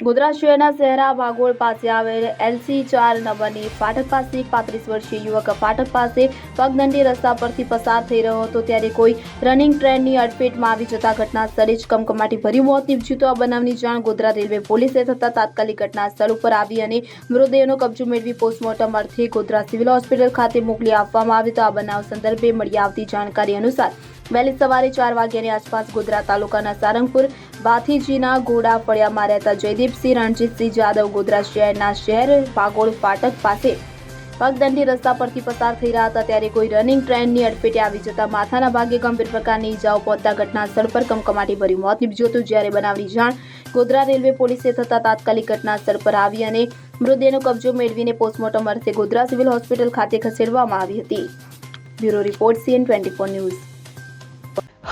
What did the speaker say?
ગોધરા શહેરના શહેરા ભાગોળ પાસે આવેલ એલસી ચાર નંબરની ફાટક પાસે પાંત્રીસ વર્ષીય યુવક ફાટક પાસે પગદંડી રસ્તા પરથી પસાર થઈ રહ્યો હતો. ત્યારે કોઈ રનિંગ ટ્રેનની અડફેટમાં આવી જતા ઘટના સ્થળે જ કમકમાટી ભર્યું મોત નીપજ્યું તો આ બનાવની જાણ ગોધરા રેલવે પોલીસે થતાં તાત્કાલિક ઘટના સ્થળ ઉપર આવી અને મૃતદેહનો કબજો મેળવી પોસ્ટમોર્ટમ અર્થે ગોધરા સિવિલ હોસ્પિટલ ખાતે મોકલી આપવામાં આવ્યો તો આ બનાવ સંદર્ભે મળી આવતી જાણકારી અનુસાર વહેલી સવારે ચાર વાગ્યાની આસપાસ ગોધરા તાલુકાના સારંગપુર ભાથીજીના ઘોડા ફળિયામાં રહેતા જયદીપસિંહ, રણજીતસિંહ જાદવ ગોધરા શહેરના શહેર પાગોળ ફાટક પાસે પગદંડી રસ્તા પરથી પસાર થઈ રહ્યા હતા. ત્યારે કોઈ રનિંગ ટ્રેનની અડફેટે આવી જતા માથાના ભાગે ગંભીર પ્રકારની ઈજાઓ પહોંચતા ઘટના સ્થળ પર કમકમાટી ભર્યું મોત નીપજ્યું હતું. જ્યારે બનાવની જાણ ગોધરા રેલવે પોલીસે થતા તાત્કાલિક ઘટના સ્થળ પર આવી અને મૃતદેહનો કબજો મેળવીને પોસ્ટમોર્ટમ અર્થે ગોધરા સિવિલ હોસ્પિટલ ખાતે ખસેડવામાં આવી હતી. Bureau report CN twenty four news.